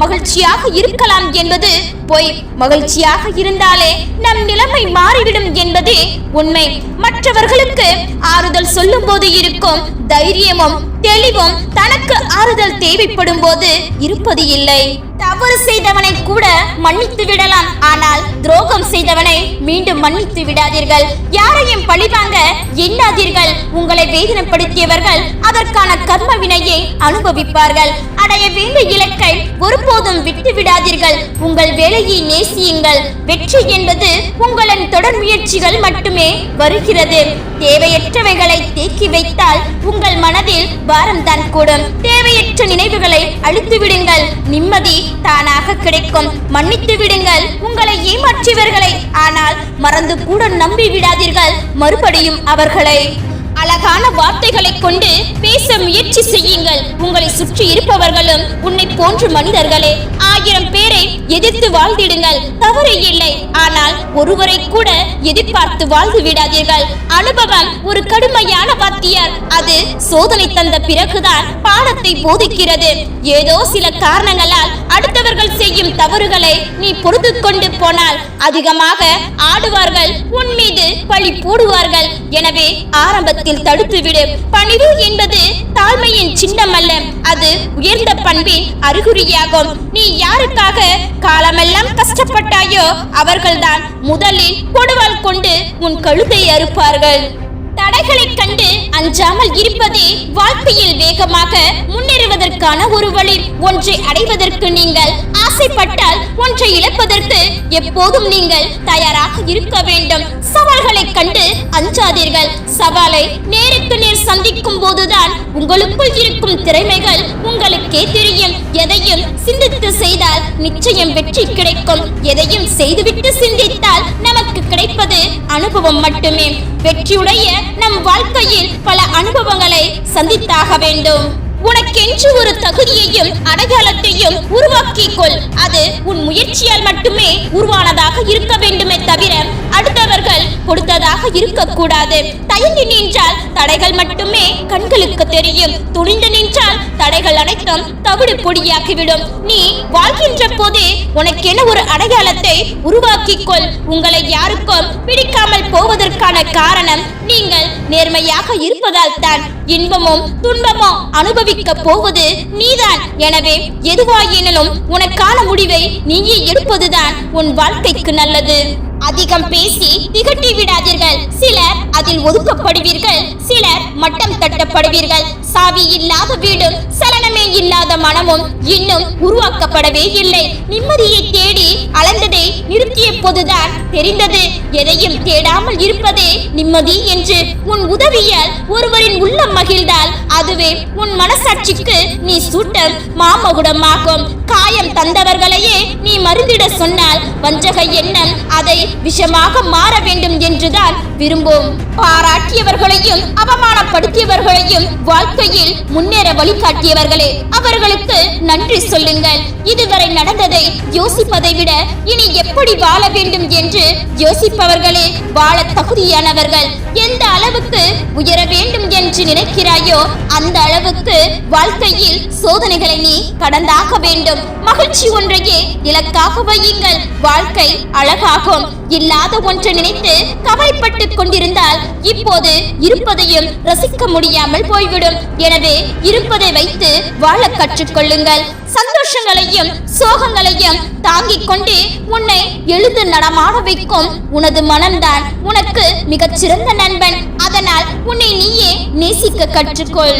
மகிழ்ச்சியாக இருக்கலாம் என்பது பொய் மகிழ்ச்சியாக இருந்தாலே நம் நிலைமை மாறிவிடும் என்பதே உண்மை. மற்றவர்களுக்கு ஆறுதல் சொல்லும் போது இருக்கும் தைரியமும் தெளிவும் தனக்கு ஆறுதல் தேவைப்படும் போது இருப்பது இல்லை. தவறு செய்தவனை கூட மன்னித்து விடலாம். ஆனால் துரோகம் செய்தவனை மீண்டும் மன்னித்து விடாதீர்கள். யாரையும் பழிவாங்க எண்ணாதீர்கள். உங்களை வேதனைப்படுத்தியவர்கள் அதற்கான கர்ம வினையை அனுபவிப்பார்கள். அடைய வேண்டிய இலக்கை ஒருபோதும் விட்டு விடாதீர்கள். உங்கள் வேலையை நேசியுங்கள். வெற்றி என்பது உங்களின் தொடர் முயற்சிகள் மட்டுமே வருகிறது. தேவையற்றவைகளை தேக்கி வைத்தால் உங்கள் மனதில் பாரம் தான் கூடும். தேவையற்ற நினைவுகளை அழித்து விடுங்கள் நிம்மதி தானாக கிடைக்கும். மன்னித்து விடுங்கள் உங்களை ஏமாற்றியவர்களை. ஆனால் மறந்து கூட நம்பி விடாதீர்கள் மறுபடியும் அவர்களை. அழகான வார்த்தைகளை கொண்டு பேச முயற்சி செய்யுங்கள். உங்களை சுற்றி இருப்பவர்களும் உன்னை போன்ற மனிதர்களே ஆயிரம் பேரை எதிர்த்து வாழ்ந்திடுங்கள். தவறு இல்லை. ஆனால் ஒருவரை கூட எதிர்பார்த்து வாழ்ந்து விடாதீர்கள். அனுபவம் ஒரு கடுமையான வாத்தியார். அது சோதனை தந்த பிறகுதான் பாடத்தை போதிக்கிறது. ஏதோ சில காரணங்களால் அடுத்தவர்கள் செய்யும் தவறுகளை நீ பொறுத்து கொண்டு போனால் அதிகமாக ஆடுவார்கள். உன் மீது பழி போடுவார்கள். எனவே ஆரம்பத்தில் தடுத்துவிடு. பணிவு என்பது தாழ்மையின் சின்னம் அல்ல அது உயர்ந்த பண்பின் அறிகுறியாகும். நீ யாருக்காக காலமெல்லாம் கஷ்டப்பட்டாயோ அவர்கள்தான் முதலில் கொடுவால் கொண்டு உன் கழுத்தை அறுப்பார்கள். தடைகளை கண்டு அஞ்சாமல் இருப்பதே வாழ்க்கையில் வேகமாக முன்னேறுவதற்கான ஒரு வழி. ஒன்றை அடைவதற்கு நீங்கள் ஆசைப்பட்டால் ஒன்றை இழப்பதற்கு எப்போதும் நீங்கள் தயாராக இருக்க வேண்டும். சவால்களை கண்டு அஞ்சாதீர்கள். சவாலை நேருக்கு நேர் சந்திக்கும் போதுதான் உங்களுக்குள் இருக்கும் திறமைகள் உங்களுக்கே தெரியும். எதையும் சிந்தித்து செய்தால் நிச்சயம் வெற்றி கிடைக்கும். எதையும் செய்துவிட்டு சிந்தித்தால் நமக்கு கிடைப்பது அனுபவம் மட்டுமே. வெற்றியுடைய நம் வாழ்க்கையில் பல அனுபவங்களை சந்தித்தாக வேண்டும். உனக்கென்று ஒரு தகுதியையும் அடையாளத்தையும் உருவாக்கிக் கொள். அது உன் முயற்சியால் மட்டுமே உருவானதாக இருக்க வேண்டுமே தவிர அடுத்தவர்கள் கொடுத்ததாக இருக்கக்கூடாது. தயங்கி நின்றால் தடைகள் மட்டுமே கண்களுக்கு தெரியும். துணிந்து நின்றால் தடைகள் அனைத்தும் தவிடு பொடியாக்கிவிடும் நீ வாழ்கின்ற போதே உனக்கென ஒரு அடையாளத்தை உருவாக்கிக்கொள். உங்களை யாருக்கும் பிடிக்காமல் போவதற்கான காரணம் நீங்கள் நேர்மையாக இருப்பதால் தான். இன்பமும் துன்பமும் அனுபவிக்க போவது நீதான். எனவே எதுவாயினும் உனக்கான முடிவை நீயே எடுப்பதுதான் உன் வாழ்க்கைக்கு நல்லது. அதிகம் பேசி திகட்டி விடாதீர்கள். சிலர் அதில் ஒதுக்கப்படுவீர்கள். சிலர் மட்டம் தட்டப்படுவீர்கள். சாவி இல்லாத வீடும் சலனமே இல்லாத மனமும் இன்னும் உருவாக்கப்படவே இல்லை. நிம்மதியை தேடி அலைந்ததை நிறுத்திய போதுதான் தெரிந்தது. எதையும் தேடாமல் இருப்பதே நிம்மதி என்று உன் உதவியால் ஒருவரின் உள்ளம் மகிழ்ந்தால் அதுவே உன் மனசாட்சிக்கு நீ சூட்டம் மாமகுடமாகும். காயம் தந்தவர்களையே நீ மருந்திட சொன்னால் வஞ்சக எண்ணம் அதை விஷமாக மாற வேண்டும் என்றுதான் விரும்பும். பாராட்டியவர்களையும் அவமானப்படுத்தியவர்களையும் வாழ்க்கையில் முன்னேற வழிகாட்டியவர்களே அவர்களுக்கு நன்றி சொல்லுங்கள். இதுவரை நடந்ததை யோசிப்பதை விட இனி எப்படி வாழ வேண்டும் என்று யோசிப்பவர்களே வாழ தகுதியானவர்கள். எந்த அளவுக்கு உயர வேண்டும் என்று நினைக்கிறாயோ அந்த அளவுக்கு வாழ்க்கையில் சோதனைகளை நீ கடந்தாக வேண்டும். மகிழ்ச்சி ஒன்றையே இலக்காக வையுங்கள். வாழ்க்கை அழகாகும். இல்லாத ஒன்று நினைத்து கவலைப்பட்டு கொண்டிருந்தால் இப்போது இருப்பதையும் ரசிக்க முடியாமல் போய்விடும். எனவே இருப்பதை வைத்து வாழ கற்றுக்கொள்ளுங்கள். சந்தோஷங்களையும் சோகங்களையும் தாங்கிக் கொண்டு உன்னை எழுந்து நடமாட வைக்கும் உனது மனம்தான் உனக்கு மிகச்சிறந்த நண்பன். அதனால் உன்னை நீயே நேசிக்க கற்றுக்கொள்.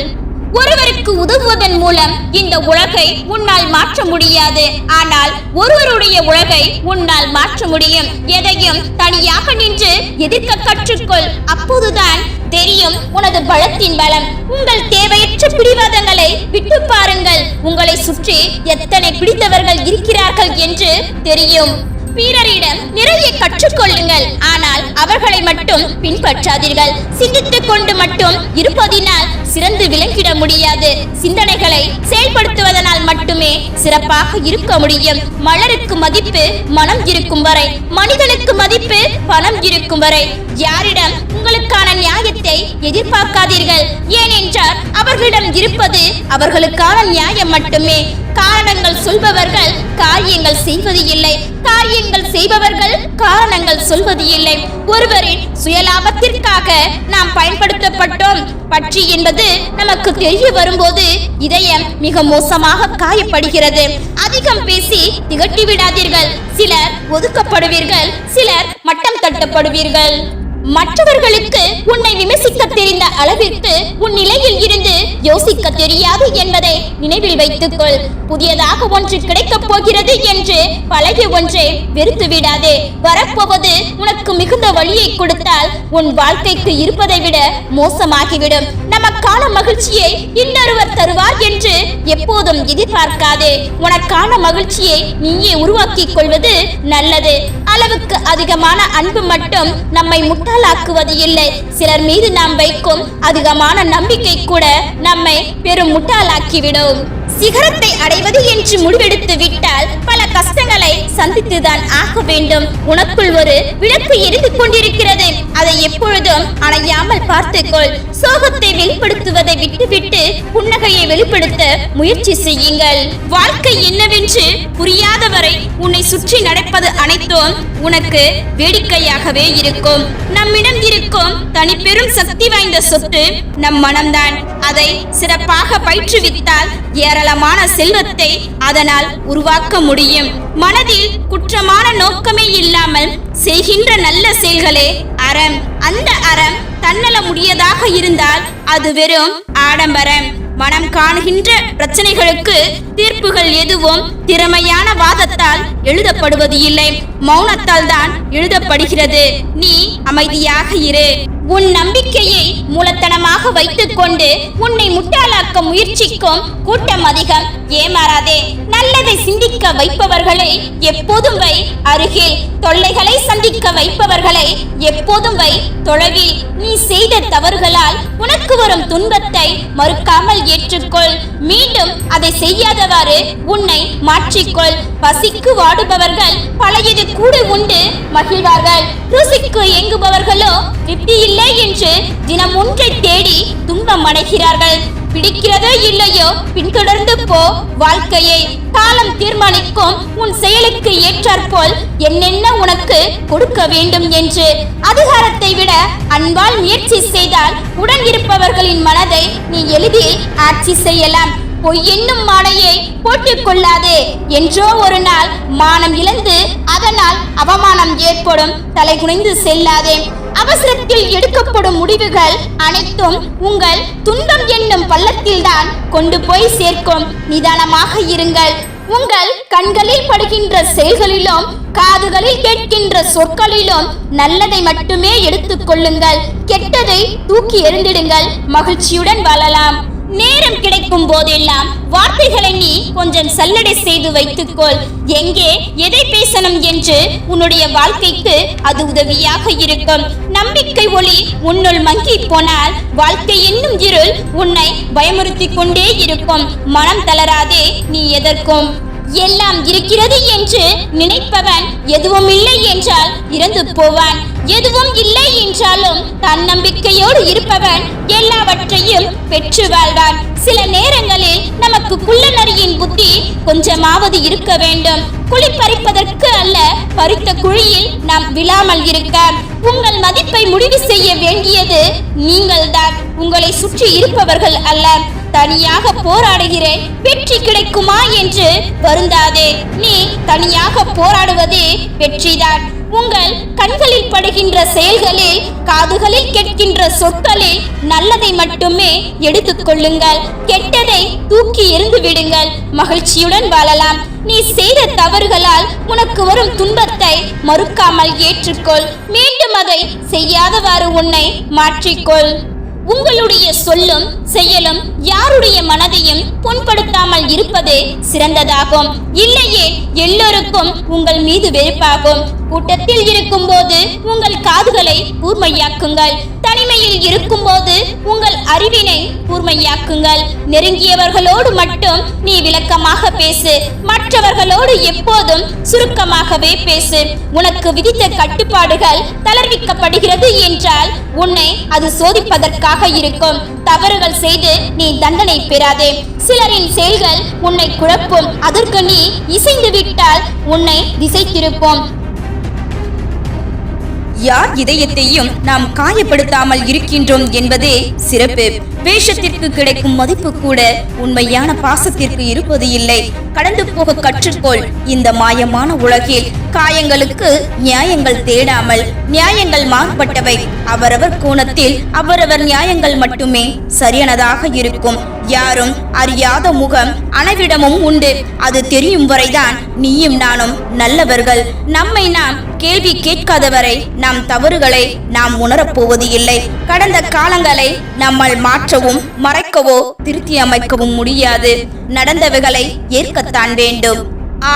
ஒருவருக்கு உதவுவதன் மூலம் இந்த உலகை உன்னால் மாற்ற முடியாது. ஆனால் ஒருவருடைய உலகை உன்னால் மாற்ற முடியும். எதையும் தனியாக நின்று எதிர்க்க கற்றுக்கொள். அப்போதுதான் தெரியும் உனது பலத்தின் பலம். உங்கள் தேவையற்ற பிடிவாதங்களை விட்டு பாருங்கள். உங்களை சுற்றி எத்தனை பிடித்தவர்கள் இருக்கிறார்கள் என்று தெரியும். பிறரிடம் நிறைய கற்றுக்கொள்ளுங்கள். ஆனால் அவர்களை மட்டும் பின்பற்றாதீர்கள். சிந்தித்துக் கொண்டு மட்டும் இருப்பதினால் சிறந்து விளங்கிட முடியாது. சிந்தனைகளை செயல்படுத்துவதனால் மட்டுமே சிறப்பாக இருக்க முடியும். மலருக்கு மதிப்பு மனம் இருக்கும் வரை மனிதனுக்கு மதிப்பு பணம் இருக்கும் வரை. யாரிடம் உங்களுக்கான நியாயத்தை எதிர்பார்க்காதீர்கள். ஏனென்றால் அவர்களிடம் இருப்பது அவர்களுக்கான நியாயம் மட்டுமே. காரணங்கள் சொல்பவர்கள் காரியங்கள் செய்வது இல்லை காரிய காரியங்கள் செய்பவர்கள் காரணங்கள் சொல்வது இல்லை. ஒருவரின் சுயலாபத்திற்காக நாம் பயன்படுத்தப்பட்டோம். பற்றி என்பது நமக்கு தெரிய வரும்போது இதயம் மிக மோசமாக காயப்படுகிறது. அதிகம் பேசி திகட்டி விடாதீர்கள் சிலர் ஒதுக்கப்படுவீர்கள். சிலர் மட்டம் தட்டப்படுவீர்கள். மற்றவர்களுக்கு உன்னை விமர்சிக்க தெரிந்த அளவிற்கு உன் நிலையில் இருந்து யோசிக்க தெரியாது என்பதை நினைவில் வைத்துக்கொள். புதியதாக ஒன்று கிடைக்கப் போகிறது என்று பழகிய ஒன்றை வெறுத்து விடாதே. வரப்போவது உனக்கு மிகுந்த வழியை கொடுத்தால் உன் வாழ்க்கைக்கு இருப்பதை விட மோசமாகிவிடும். நமக்கான மகிழ்ச்சியை இன்னொருவர் தருவார் என்று எப்போதும் எதிர்பார்க்காதே. உனக்கான மகிழ்ச்சியை நீயே உருவாக்கிக் கொள்வது நல்லது. அளவுக்கு அதிகமான அன்பு மட்டும் நம்மை முட்டாளாக்குவது இல்லை. சிலர் மீது நாம் வைக்கும் அதிகமான நம்பிக்கை கூட நம்மை பெரும் முட்டாளாக்கிவிடும். சிகரத்தை அடைவது என்று முடிவெடுத்து விட்டால் பல கஷ்டங்களை சந்தித்துதான் ஆக வேண்டும். உனக்குள் ஒரு விளக்கு எரிந்து கொண்டிருக்கிறது. அதை எப்பொழுதும் அணையாமல் பார்த்துக்கொள். சோகத்தை வெளிப்படுத்துவதை விட்டுவிட்டு புன்னகையை வெளிப்படுத்த முயற்சி செய்யுங்கள். வாழ்க்கை என்னவென்று புரியாதவரை உன்னை சுற்றி நடப்பது அனைத்தும் உனக்கு வேடிக்கையாகவே இருக்கும். நம்மிடம் இருக்கும் தனிப்பெரும் சக்தி வாய்ந்த சொத்து நம் மனம்தான். அதை சிறப்பாக பயிற்றுவித்தால் ஏராளமான செல்வத்தை அதனால் உருவாக்க முடியும். மனதில் குற்றமான நோக்கமே இல்லாமல் செய்கின்ற நல்ல செயல்களே அறம். அந்த அறம் தன்னல முடியதாக இருந்தால் அது வெறும் ஆடம்பரம். மனம் காணுகின்ற பிரச்சனைகளுக்கு தீர்ப்புகள் எதுவும் திறமையான வாதத்தால் எழுதப்படுவது இல்லை மௌனத்தால் தான் எழுதப்படுகிறது. நீ அமைதியாக இரு. உன் நம்பிக்கையை மூலத்தனமாக வைத்துக்கொண்டு உன்னை முட்டாளாக்க முயற்சிக்கும் கூட்டம் அதிகம். ஏமாறாதே. நல்லதை சிந்திக்க வைப்பவர்களை எப்போதும் வை. அருகில் தொல்லைகளை சந்திக்க வைப்பவர்களை எப்போதும் வை. தொலைவில் நீ செய்த தவறுகளால் உனக்கு வரும் துன்பத்தை மறுக்காமல் ஏற்றுக்கொள். மீண்டும் அதை செய்யாதவாறு உன்னை மாற்றிக்கொள். பசிக்கு வாடுபவர்கள் பழையது கூட உண்டு மகிழ்வார்கள். ருசிக்கு எங்குபவர்களோ திருப்தி இல்லை என்று தினம் ஒன்றை தேடி துன்பம் அடைகிறார்கள். பிடிக்கிறதோ இல்லையோ பின்தொடர்ந்து போ வாழ்க்கையை. காலம் தீர்மானிக்கும் உன் செயலுக்கு ஏற்றாற்போல் என்னென்ன உனக்கு கொடுக்க வேண்டும் என்று. அதிகாரத்தை விட அன்பால் முயற்சி செய்தால் உடன் இருப்பவர்களின் மனதை நீ எளிதில் ஆட்சி செய்யலாம். பொய் என்னும் மாலையை போட்டுக் கொள்ளாதே. என்றோ ஒரு நாள் மானம் இழந்து அதனால் அவமானம் ஏற்படும். தலை குனிந்து செல்லாதே. அவசரத்தில் எடுக்கப்படும் முடிவுகள் அனைத்தும் உங்கள் துன்பம் என்னும் பள்ளத்தில்தான் கொண்டு போய் சேர்க்கும். நிதானமாக இருங்கள். உங்கள் கண்களில் படுகின்ற செயல்களிலும் காதுகளில் கேட்கின்ற சொற்களிலும் நல்லதை மட்டுமே எடுத்துக் கொள்ளுங்கள். கெட்டதை தூக்கி எறிந்திடுங்கள். மகிழ்ச்சியுடன் வாழலாம். நேரம் கிடைக்கும் போதெல்லாம் வார்த்தைகளை நீ கொஞ்சம் சல்லடை செய்து வைத்துக்கொள். எங்கே எதை பேசணும் என்று உன்னுடைய வாழ்க்கைக்கு அது உதவியாக இருக்கும். நம்பிக்கை ஒளி உன்னுள் மங்கி போனால் வாழ்க்கை என்னும் இருள் உன்னை பயமுறுத்தி கொண்டே இருக்கும். மனம் தளராதே நீ எதற்கும். எல்லாம் இருக்கிறது என்று நினைப்பவன் எதுவும் இல்லை என்றால் இறந்து போவான். எதுவும் இல்லை என்றாலும் தன்னம்பிக்கையோடு இருப்பவன் எல்லாவற்றையும் பெற்று வாழ்வான். சில நேரங்களில் நமக்கு குள்ளநரியின் புத்தி கொஞ்சமாவது இருக்க வேண்டும். குழி பறிப்பதற்கு அல்ல பறித்த குழியில் நாம் விழாமல் இருக்க. உங்கள் மதிப்பை முடிவு செய்ய வேண்டியது நீங்கள்தான். உங்களை சுற்றி இருப்பவர்கள் அல்ல. தனியாக போராடுகிறேன். வெற்றி கிடைக்குமா என்று வருந்தாதே. நீ தனியாக போராடுவதே வெற்றிதான். உங்கள் கண்களில் படுகின்ற செயல்களில் காதுகளில் கேட்கின்ற சொற்களில் நல்லதை மட்டுமே எடுத்துக்கொள்ளுங்கள் கெட்டதை தூக்கி எறிந்து விடுங்கள். மகிழ்ச்சியுடன் வாழலாம். நீ செய்த தவறுகளால் உனக்கு வரும் துன்பத்தை மறுக்காமல் ஏற்றுக்கொள். மீண்டும் அதை செய்யாதவாறு உன்னை மாற்றிக்கொள். உங்களுடைய சொல்லும் செயலும் யாருடைய மனதையும் புண்படுத்தாமல் இருப்பது சிறந்ததாகும். இல்லையே எல்லோருக்கும் உங்கள் மீது வெறுப்பாகும். கூட்டத்தில் இருக்கும் போது உங்கள் காதுகளை கூர்மையாக்குங்கள். தனிமையில் இருக்கும் போது உங்கள் அறிவினை கூர்மையாக்குங்கள். நெருங்கியவர்களோடு மட்டும் நீ விளக்கமாக பேசு. மற்றவர்களோடு எப்போதும் சுருக்கமாகவே பேசு. உனக்கு விதித்த கட்டுப்பாடுகள் தளர்விக்கப்படுகிறது என்றால் உன்னை அது சோதிப்பதற்காக இருக்கும். தவறுகள் செய்து நீ தண்டனை பெறாதே. சிலரின் செயல்கள் உன்னை குழப்பும். அதற்கு நீ இசைந்து விட்டால் உன்னை திசை திருப்போம் யார் இதயத்தையும் நாம் காயப்படுத்தாமல் இருக்கின்றோம் என்பதே சிறப்பு. வேஷத்திற்கு கிடைக்கும் மதிப்பு கூட உண்மையான பாசத்திற்கு இருப்பது இல்லை. கடந்து போக கற்றுக்கொள். இந்த மாயமான உலகில் காயங்களுக்கு நியாயங்கள் தேடாமல் நியாயங்கள் மாறுபட்டவை. அவரவர் கோணத்தில் அவரவர் நியாயங்கள் மட்டுமே சரியானதாக இருக்கும். யாரும் அறியாத முகம் அனைவிடமும் உண்டு. அது தெரியும் வரைதான் நீயும் நானும் நல்லவர்கள். நம்மை நாம் கேள்வி கேட்காதவரை நம் தவறுகளை நாம் உணரப்போவது இல்லை கடந்த காலங்களை நம்மால் மாற்றவும் மறைக்கவோ திருத்தி அமைக்கவும் முடியாது. நடந்தவைகளை ஏற்கத்தான் வேண்டும்.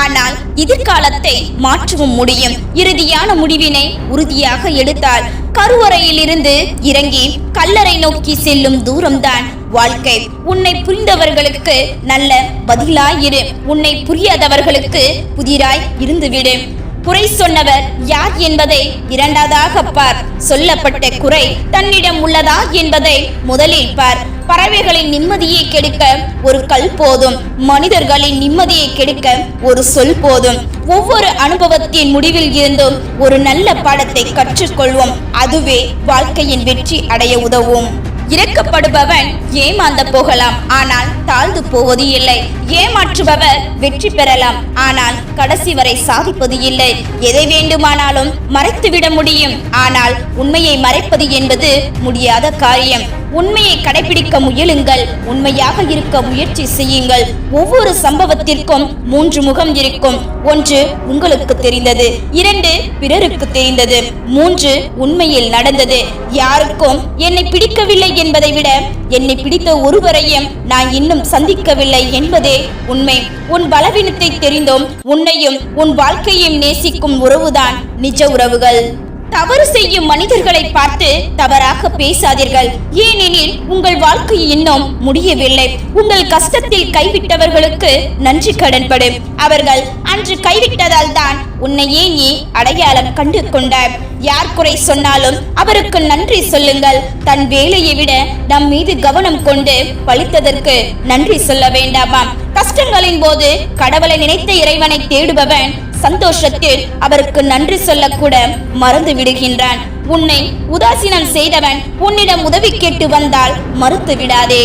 ஆனால் எதிர்காலத்தை மாற்றவும் முடியும். இறுதியான முடிவினை உறுதியாக எடுத்தால் கருவறையிலிருந்து இறங்கி கல்லறை நோக்கி செல்லும் தூரம்தான் வாழ்க்கை. உன்னை புரிந்தவர்களுக்கு நல்ல பதிலாயிரு. உன்னை புரியாதவர்களுக்கு புதிராய் இருந்துவிடு. குறை சொன்னவர் யார் என்பதை இரண்டாவதாக பார். சொல்லப்பட்ட குறை தன்னிடம் உள்ளதா என்பதை முதலில் பார். பறவைகளின் நிம்மதியை கெடுக்க ஒரு கல் போதும். மனிதர்களின் நிம்மதியை கெடுக்க ஒரு சொல் போதும். ஒவ்வொரு அனுபவத்தின் முடிவில் இருந்தும் ஒரு நல்ல பாடத்தை கற்றுக்கொள்வோம். அதுவே வாழ்க்கையின் வெற்றி அடைய உதவும். இறக்கப்படுபவன் ஏமாந்த போகலாம் ஆனால் தாழ்ந்து போவது இல்லை. ஏமாற்றுபவர் வெற்றி பெறலாம். ஆனால் கடைசி வரை சாதிப்பது இல்லை. எதை வேண்டுமானாலும் மறைத்துவிட முடியும். ஆனால் உண்மையை மறைப்பது என்பது முடியாத காரியம். உண்மையை கடைபிடிக்க முயலுங்கள். உண்மையாக இருக்க முயற்சி செய்யுங்கள். ஒவ்வொரு சம்பவத்திற்கும் மூன்று முகம் இருக்கும். ஒன்று உங்களுக்கு தெரிந்தது. இரண்டு பிறருக்கு தெரிந்தது. மூன்று உண்மையில் நடந்தது. யாருக்கும் என்னை பிடிக்கவில்லை என்பதை விட என்னை பிடித்த ஒருவரையும் நான் இன்னும் சந்திக்கவில்லை என்பதே உண்மை. உன் பலவீனத்தை தெரிந்தும் உன்னையும் உன் வாழ்க்கையையும் நேசிக்கும் உறவுதான் நிஜ உறவுகள். தவறு செய்யும் மனிதர்களை பார்த்து தவறாக பேசாதீர்கள். ஏனெனில் உங்கள் வாழ்க்கை இன்னும் முடியவில்லை. உங்கள் கஷ்டத்தில் கைவிட்டவர்களுக்கு நன்றி கடன்படும். அவர்கள் அன்று கைவிட்டதால் தான் உன்னையே நீ அடையாளம் கண்டு கொண்டார் யார் குறை சொன்னாலும் அவருக்கு நன்றி சொல்லுங்கள். தன் வேலையை விட நம் மீது கவனம் கொண்டு பழித்ததற்கு நன்றி சொல்ல வேண்டாமாம். கஷ்டங்களின் போது கடவுளை நினைத்த இறைவனை தேடுபவன் சந்தோஷத்தில் அவருக்கு நன்றி சொல்லக்கூட மறந்து விடுகின்றான். உன்னை உதாசீனம் செய்தவன் உன்னிடம் உதவி கேட்டு வந்தால் மறுத்து விடாதே.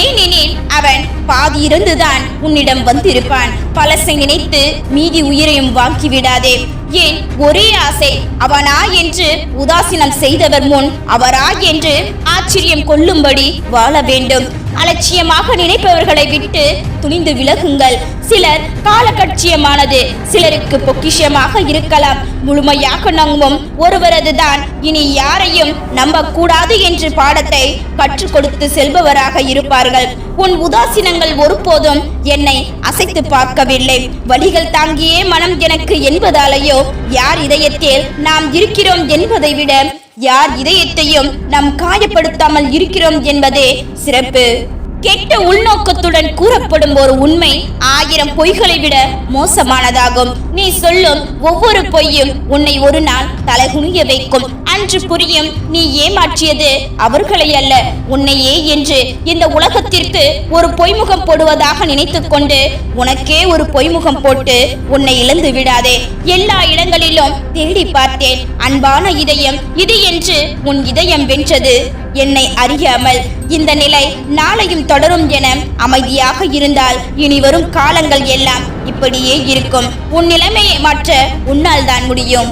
ஏனெனில் அவன் பாதி இருந்துதான் உன்னிடம் வந்திருப்பான். பழசை நினைத்து மீதி உயிரையும் வாங்கி விடாதே. ஏன் ஒரே ஆசை அவனா என்று உதாசீனம் செய்தவர் முன் அவரா என்று ஆச்சரியம் கொள்ளும்படி வாழ வேண்டும். அலட்சியமாக நினைப்பவர்களை விட்டு துணிந்து விலகுங்கள். சிலர் காலகட்சியமானது சிலருக்கு பொக்கிஷமாக இருக்கலாம். முழுமையாக நம்பும் ஒருவரது தான் இனி யாரையும் நம்பக்கூடாது என்று பாடத்தை கற்றுக் கொடுத்து செல்பவராக இருப்பார்கள். உன் உதாசீனங்கள் ஒருபோதும் என்னை அசைத்து பார்க்கவில்லை. வழிகள் தாங்கியே மனம் எனக்கு என்பதாலேயோ யார் இதயத்தில் நாம் இருக்கிறோம் என்பதை விட யார் இதயத்தையும் நாம் காயப்படுத்தாமல் இருக்கிறோம் என்பதே சிறப்பு. கெட்ட உள்நோக்கத்துடன் கூறப்படும் ஒரு உண்மை ஆயிரம் பொய்களை விட மோசமானதாகும். நீ சொல்லும் ஒவ்வொரு பொய்யும் உன்னை ஒரு நாள் தலைகுனிய வைக்கும். அன்று புரியும் நீ ஏமாற்றியது அவர்களை அல்ல உன்னையே என்று இந்த உலகத்திற்கு ஒரு பொய்முகம் போடுவதாக நினைத்துக் கொண்டு உனக்கே ஒரு பொய்முகம் போட்டு உன்னை இழந்து விடாதே. எல்லா இடங்களிலும் தேடி பார்த்தேன். அன்பான இதயம் இது என்று உன் இதயம் வென்றது. என்னை அறியாமல் இந்த நிலை நாளையும் தொடரும் என அமைதியாக இருந்தால் இனி வரும் காலங்கள் எல்லாம் இப்படியே இருக்கும். உன் நிலைமையை மாற்ற உன்னால் தான் முடியும்.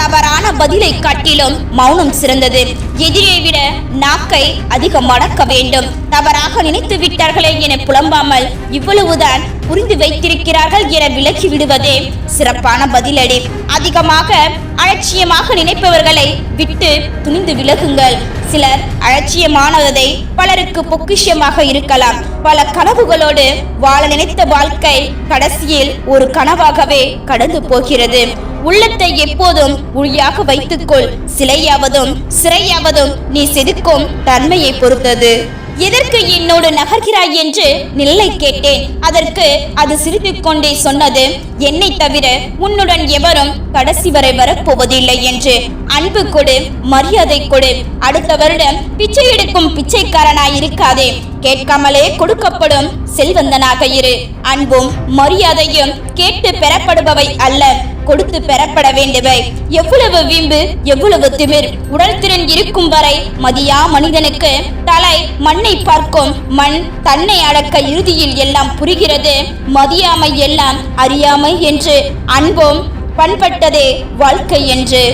தவறான பதிலை காட்டிலும் மௌனம் சிறந்தது. எதிரியை விட நாக்கை அதிகம் மடக்க வேண்டும். தவறாக நினைத்து விட்டார்களே என புலம்பாமல் இவ்வளவுதான் புரிந்து வைத்திருக்கிறார்கள் என விலக்கி விடுவதே சிறப்பான பதிலடி. அதிகமாக அலட்சியமாக நினைப்பவர்களை விட்டு துணிந்து விலகுங்கள். சிலர் அலட்சியமானதை பலருக்கு பொக்கிஷமாக இருக்கலாம். பல கனவுகளோடு வாழ நினைத்த வாழ்க்கை கடைசியில் ஒரு கனவாகவே கடந்து போகிறது. உள்ளத்தை எப்போதும் உளியாக வைத்துக்கொள். சிலையாவதும் சிறையாவதும் நீ செதுக்கும் தன்மையை பொறுத்தது. எதற்கு என்னோடு நகர்கிறாய் என்று நிழலை கேட்டேன். அதற்கு அது சிரித்துக் கொண்டே சொன்னது என்னை தவிர உன்னுடன் எவரும் கடைசி வரை வரப்போவதில்லை என்று. அன்பு கொடு மரியாதை கொடு. அடுத்த வருடம் பிச்சை எடுக்கும் பிச்சைக்காரனாய் இருக்காதே. கேட்காமலே கொடுக்கப்படும் செல்வந்தனாக இரு. அன்பும் மரியாதையும் கேட்டு பெறப்படுபவை அல்ல. கொடுத்து பெறப்பட வேண்டுவை எவ்வளவு வீம்பு எவ்வளவு திமிர். உடல் திறன் இருக்கும் வரை மதியா மனிதனுக்கு தலை மண்ணை பார்க்கும் மண் தன்னை அடக்க இறுதியில் எல்லாம் புரிகிறது. மதியாமை எல்லாம் அறியாமை என்று அன்பும் பண்பட்டதே வாழ்க்கை என்று.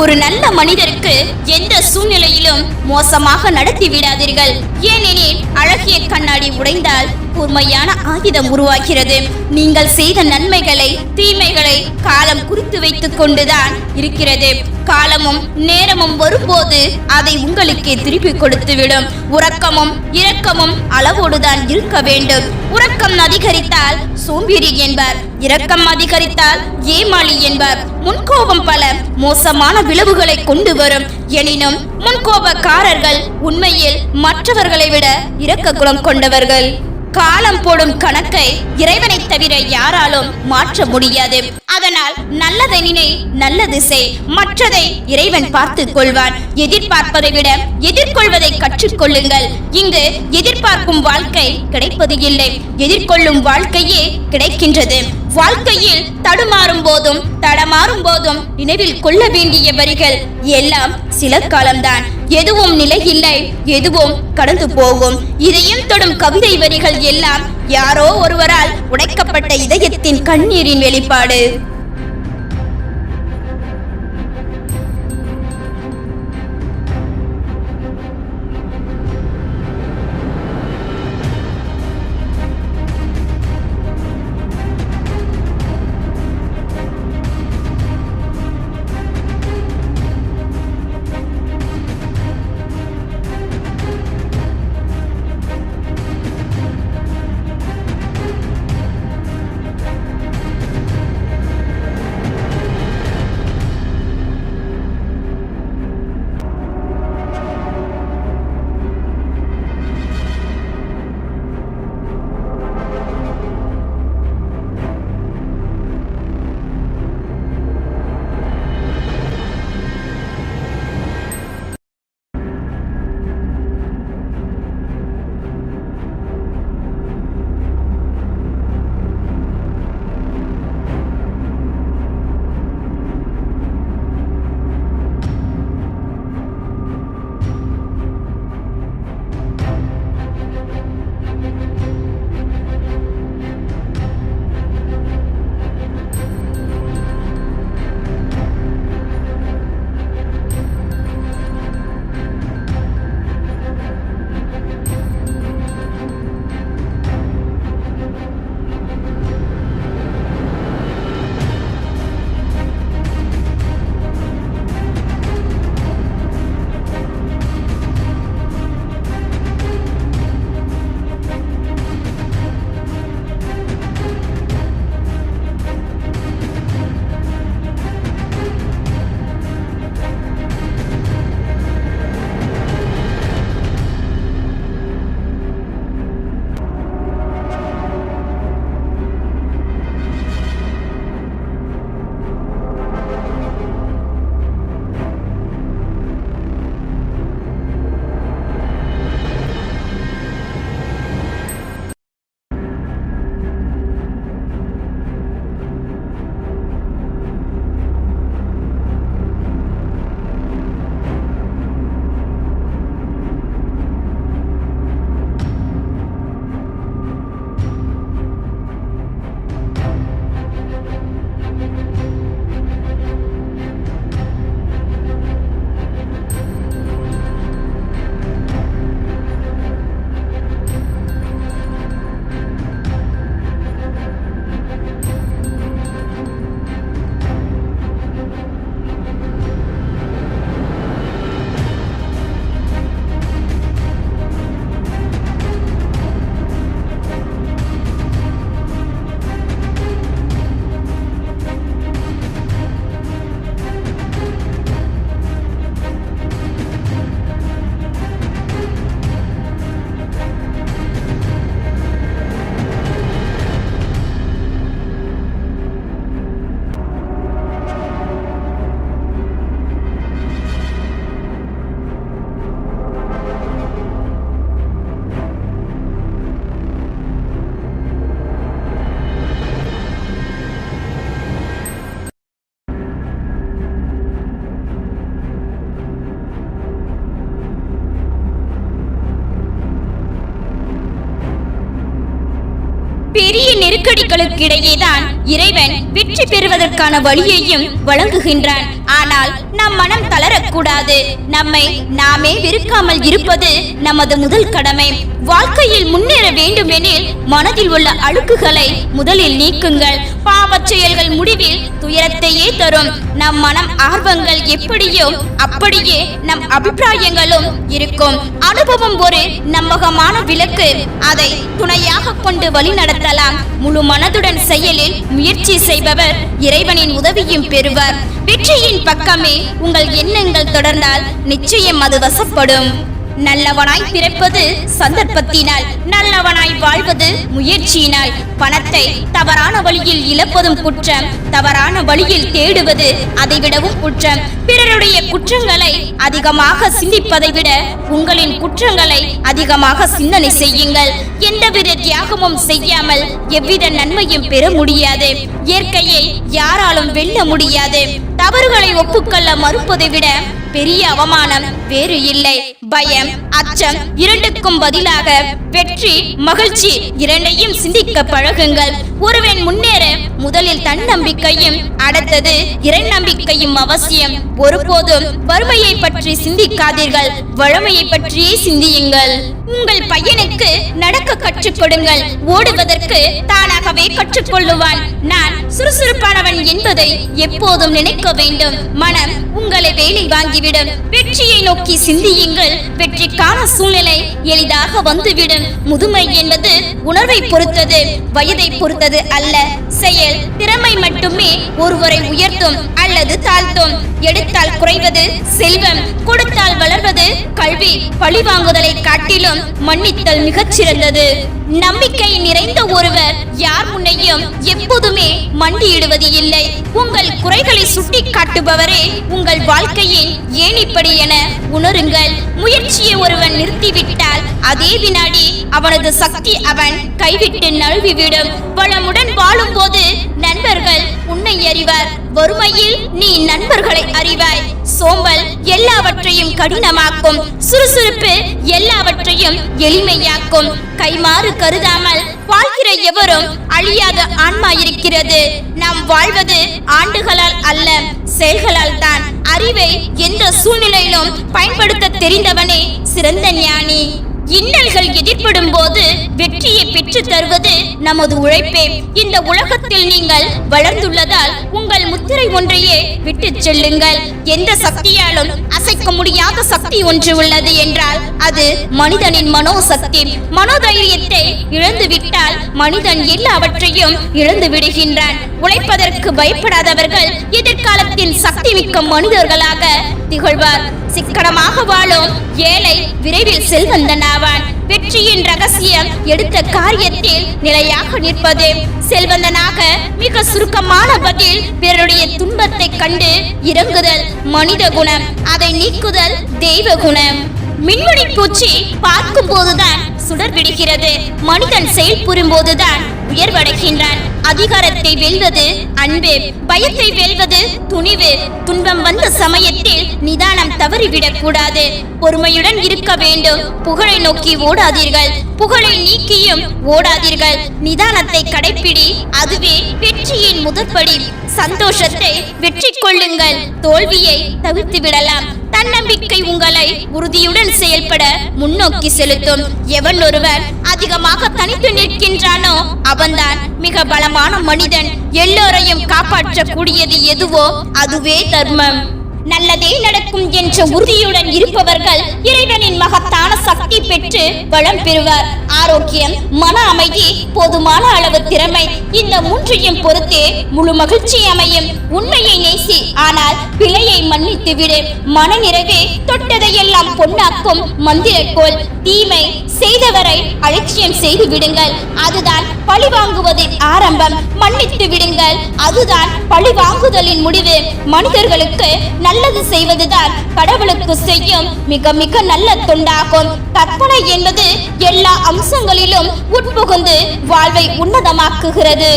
ஒரு நல்ல மனிதருக்கு எந்த சூழ்நிலையிலும் மோசமாக நடத்தி விடாதீர்கள். ஏனெனில் அழகிய கண்ணாடி உடைந்தால் கூர்மையான ஆயுதம் உருவாகிறது. நீங்கள் செய்த நன்மைகளை தீமைகளை காலம் குறித்து வைத்துக் கொண்டுதான் இருக்கிறது. காலமும் நேரமும் வரும்போது அதை உங்களுக்கே திருப்பி கொடுத்துவிடும். உறக்கமும் இரக்கமும் அளவோடுதான் இருக்க வேண்டும். உறக்கம் அதிகரித்தால் சோம்பேறி என்பார். இரக்கம் அதிகரித்தால் ஏமாளி என்பார். முன்கோபம் பல மோசமான விளைவுகளை கொண்டு வரும். எனினும் முன்கோபக்காரர்கள் உண்மையில் மற்றவர்களை விட இரக்க குணம் கொண்டவர்கள். காலம் போடும் கணக்கை இறைவனை தவிர யாராலும் மாற்ற முடியாது. அதனால் நல்லதை நினை நல்லது செய். மற்றதை இறைவன் பார்த்து கொள்வான். எதிர்பார்ப்பதை விட எதிர்கொள்வதை கற்றுக்கொள்ளுங்கள். இங்கு எதிர்பார்க்கும் வாழ்க்கை கிடைப்பது இல்லை. எதிர்கொள்ளும் வாழ்க்கையே கிடைக்கின்றது. வாழ்க்கையில் தடுமாறும் போதும் தடமாறும் போதும் நினைவில் கொள்ள வேண்டிய வரிகள் எல்லாம் சில காலம்தான். எதுவும் நிலையில்லை எதுவும் கடந்து போகும். இதையும் தொடும் கவிதை வரிகள் எல்லாம் யாரோ ஒருவரால் உடைக்கப்பட்ட இதயத்தின் கண்ணீரின் வெளிப்பாடு. பெரிய இடையேதான் இறைவன் வெற்றி பெறுவதற்கான வழியையும் வழங்குகின்றான். ஆனால் நம் மனம் தளரக்கூடாது. நம்மை நாமே வெறுக்காமல் இருப்பது நமது முதல் கடமை. வாழ்க்கையில் முன்னேற வேண்டுமெனில் மனதில் உள்ள அழுக்குகளை முதலில் நீக்குங்கள். பாவச் செயல்கள் முடிவில் துயரத்தையே தரும். நம் மனம் ஆர்வங்கள் எப்படியோ அப்படியே நம் அபிப்பிராயங்களும் இருக்கும். அனுபவம் ஒரு நம்பகமான விளக்கு. அதை துணையாக கொண்டு வழிநடத்தலாம். முழு மனதுடன் செயலில் முயற்சி செய்பவர். இறைவனின் உதவியும் பெறுவார். வெற்றியின் பக்கமே உங்கள் எண்ணங்கள் தொடர்ந்தால் நிச்சயம் அது வசப்படும். நல்லவனாய் பிறப்பது சந்தர்ப்பத்தினால் நல்லவனாய் வாழ்வது முயற்சியினால். பணத்தை தவறான வழியில் இழப்பதும் குற்றம் தவறான வழியில் தேடுவது அதைவிடவும் குற்றம். பிறருடைய குற்றங்களை அதிகமாக சிந்திப்பதை விட உங்களின் குற்றங்களை அதிகமாக சிந்தனை செய்யுங்கள். எந்தவித தியாகமும் செய்யாமல் எவ்வித நன்மையும் பெற முடியாது. இயற்கையை யாராலும் வெல்ல முடியாது. தவறுகளை ஒப்புக்கொள்ள மறுப்பதை விட பெரிய அவமானம் வேறு இல்லை. பயம் அச்சம் இரண்டுக்கும் பதிலாக வெற்றி மகிழ்ச்சி இரண்டையும் சிந்திக்க பழகுங்கள். ஒருவன் முன்னேற முதலில் தன்னம்பிக்கையும் அடுத்தது இரண்டம்பிக்கையும் அவசியம். ஒருபோதும் வறுமையை பற்றி சிந்திக்காதீர்கள். வளமையை பற்றியே சிந்தியுங்கள். உங்கள் பையனுக்கு நடக்க கற்றுக் கொடுங்கள் ஓடுவதற்கு தானாகவே கற்றுக்கொள்ளுவான். நான் சுறுசுறுப்பானவன் என்பதை எப்போதும் நினைக்க வேண்டும். மனம் உங்களை வேலை வாங்கிவிடும். வெற்றியை நோக்கி சிந்தியுங்கள். வெற்றிக்கான சூழ்நிலை எளிதாக வந்துவிடும். முதுமை என்பது உணர்வை பொறுத்தது வயதை பொறுத்தது அல்ல. செயல் திறமை மட்டுமே ஒருவரை உயர்த்தும் அல்லது தாழ்த்தும். எடுத்தால் குறைவது செல்வம் கொடுத்தால் வளர்வது கல்வி. பழிவாங்குதலை காட்டிலும் மன்னித்தல் மிகச்சிறந்தது. நம்பிக்கை நிறைந்த ஒருவர் யார் முன்னையும் எப்போதுமே மண்டியிடுவது இல்லை. உங்கள் குறைகளை சுட்டி காட்டுபவரே உங்கள் வாழ்க்கையில் ஏன் இப்படி என உணருங்கள். முயற்சியை ஒருவன் நிறுத்திவிட்டால் அதே வினாடி அவனது சக்தி அவன் கைவிட்டு நழுவிவிடும். வளமுடன் வாழும்போது நண்பர்கள் உன்னை அறிவார் வறுமையில் நீ நண்பர்களை அறிவாய். சோம்பல் எல்லாவற்றையும் கடினமாக்கும். சுறுசுறுப்பு எல்லாவற்றையும் எளிமையாக்கும். கைமாறு கருதாமல் வாழ்கிற எவரும் அழியாத ஆன்மா இருக்கிறது. நாம் வாழ்வது ஆண்டுகளால் அல்ல செயல்களால் தான். அறிவை எந்த சூழ்நிலையிலும் பயன்படுத்த தெரிந்தவனே சிறந்த ஞானி. இன்னல்கள் எதிர்படும் போது வெற்றியை பெற்று தருவது நமது உழைப்பே. இந்த உலகத்தில் நீங்கள் வளர்ந்துள்ளதால் உங்கள் முத்திரை ஒன்றையே விட்டுச் செல்லுங்கள். எந்த சக்தியாலும் அசைக்க முடியாத சக்தி ஒன்று உள்ளது என்றால் அது மனிதனின் மனோசக்தி. மனோதைரியத்தை இழந்து விட்டால் மனிதன் எல்லாவற்றையும் இழந்து விடுகின்றான். உழைப்பதற்கு பயப்படாதவர்கள் எதிர்காலத்தின் சக்தி மிக்க மனிதர்களாக திகழ்வார். சிக்கனமாக வாழும் ஏழை விரைவில் செல்வந்தனாவான் வெற்றியின் ரகசியம் எடுத்த காரியத்தில் நிலையாக நிற்பது. செல்வந்தனாக மிக சுருக்கமான பதில் பிறருடைய துன்பத்தை கண்டு இறங்குதல் மனித குணம் அதை நீக்குதல் தெய்வ குணம். மின்மணி பூச்சி பார்க்கும் போதுதான் சுடர் விடுகிறது மனிதன் செயல்புரியும் போதுதான் உயர்வடைகின்றான். அதிகாரத்தை வெல்வது அன்பு பயத்தை வெல்வது துணிவு. துன்பம் வந்த சமயத்தில் நிதானம் தவறிவிடக் கூடாது பொறுமையுடன் இருக்க வேண்டும். புகழை நோக்கி ஓடாதீர்கள். புகழை நீக்கியும் ஓடாதீர்கள். நிதானத்தை கடைப்பிடி. அதுவே வெற்றியின் முதற்படி. சந்தோஷத்தை வெற்றி கொள்ளுங்கள். தோல்வியை தவிர்த்து விடலாம் தன்னம்பிக்கை உங்களை உறுதியுடன் செயல்பட முன்னோக்கி செலுத்தும். எவன் ஒருவர் அதிகமாக தனித்து நிற்கின்றானோ அவன்தான் மிக பலமான மனிதன். எல்லோரையும் காப்பாற்றக்கூடியது எதுவோ அதுவே தர்மம். நல்லதே நடக்கும் என்ற உறுதியுடன் இருப்பவர்கள் இறைவனின் மகத்தான சக்தி பெற்று வளம் பெறுவர். ஆரோக்கியம் மன அமைதி போதுமான அளவு திறமை இந்த மூன்றையும் பொறுத்தே முழு மகிழ்ச்சி அமையும். உண்மையை நேசி ஆனால் பிழையை மன்னித்து விடு. மன நிறைவே தொட்டதையெல்லாம் பொன்னாக்கும் மந்திரக்கோள். தீமை செய்தவரை அலட்சியம் செய்து விடுங்கள். அதுதான் பழி வாங்குவதின் ஆரம்பம். மன்னித்து விடுங்கள். அதுதான் பழி வாங்குதலின் முடிவு. மனிதர்களுக்கு நல்லது செய்வதுதான் கடவுளுக்கு செய்யும் மிக மிக நல்ல தொண்டாகும். கற்பனை என்பது எல்லா அம்சங்களிலும் உட்புகுந்து வாழ்வை உன்னதமாக்குகிறது.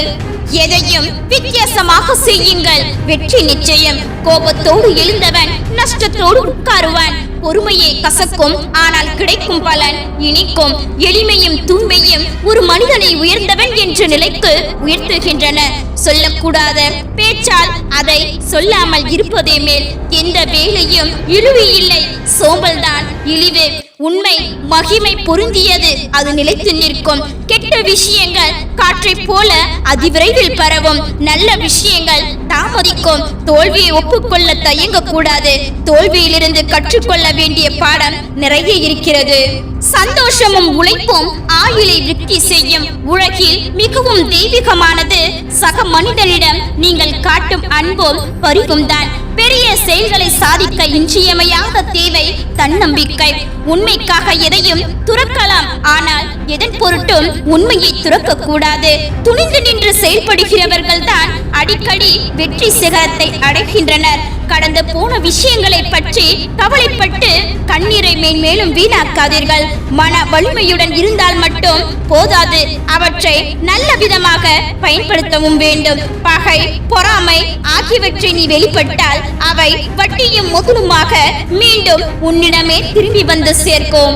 எதையும் வித்தியாசமாக செய்யுங்கள். வெற்றி நிச்சயம். கோபத்தோடு எழுந்தவன் நஷ்டத்தோடு உட்காருவான். பொறுமையை கசக்கும் ஆனால் கிடைக்கும் பலன் இனிக்கும். எளிமையும் தூய்மையும் ஒரு மனிதனை உயர்ந்தவன் என்ற நிலைக்கு உயர்த்துகின்றன. சொல்லக்கூடாத பேச்சால் அதை சொல்லாமல் இருப்பதே மேல். எந்த வேலையும் இழிவு இல்லை. சோம்பல்தான் இழிவு. உண்மை மகிமை பொருந்தியது. அது நிலைத்து நிற்கும். கெட்ட விஷயங்கள் காற்றை போல அதிவிரைவில் பரவும். நல்ல விஷயங்கள் தாமதிக்கும். தோல்வியை ஒப்புக்கொள்ள தயங்க கூடாது தோல்வியிலிருந்து கற்றுக்கொள்ள வேண்டிய பாடம் நிறைய இருக்கிறது. சந்தோஷமும் உழைப்பும் ஆயுளை விருத்தி செய்யும். உலகில் மிகவும் தெய்வீகமானது. சக மனிதனிடம் நீங்கள் காட்டும் அன்பும் பரிவும் தான். பெரிய செயல்களை சாதிக்க இன்றியமையாத தேவை தன்னம்பிக்கை. உண்மை உண்மைக்காக எதையும் துறக்கலாம். ஆனால் எதன் பொருட்டும் உண்மையை துறக்க கூடாது துணிந்து நின்று செயல்படுகிறவர்கள் தான் அடிக்கடி வெற்றி சிகரத்தை அடைகின்றனர். கடந்த போன விஷயங்களை பற்றி கவலைப்பட்டு கண்ணீரை மேன்மேலும் வீணாக்காதீர்கள். மன வலிமையுடன் இருந்தால் மட்டும் போதாது. அவற்றை நல்ல விதமாக பயன்படுத்தவும் வேண்டும். பகை பொறாமை ஆகியவற்றை நீ வெளிப்பட்டால் அவை வட்டியும் முதலுமாக மீண்டும் உன்னிடமே திரும்பி வந்து சேர்க்கும்.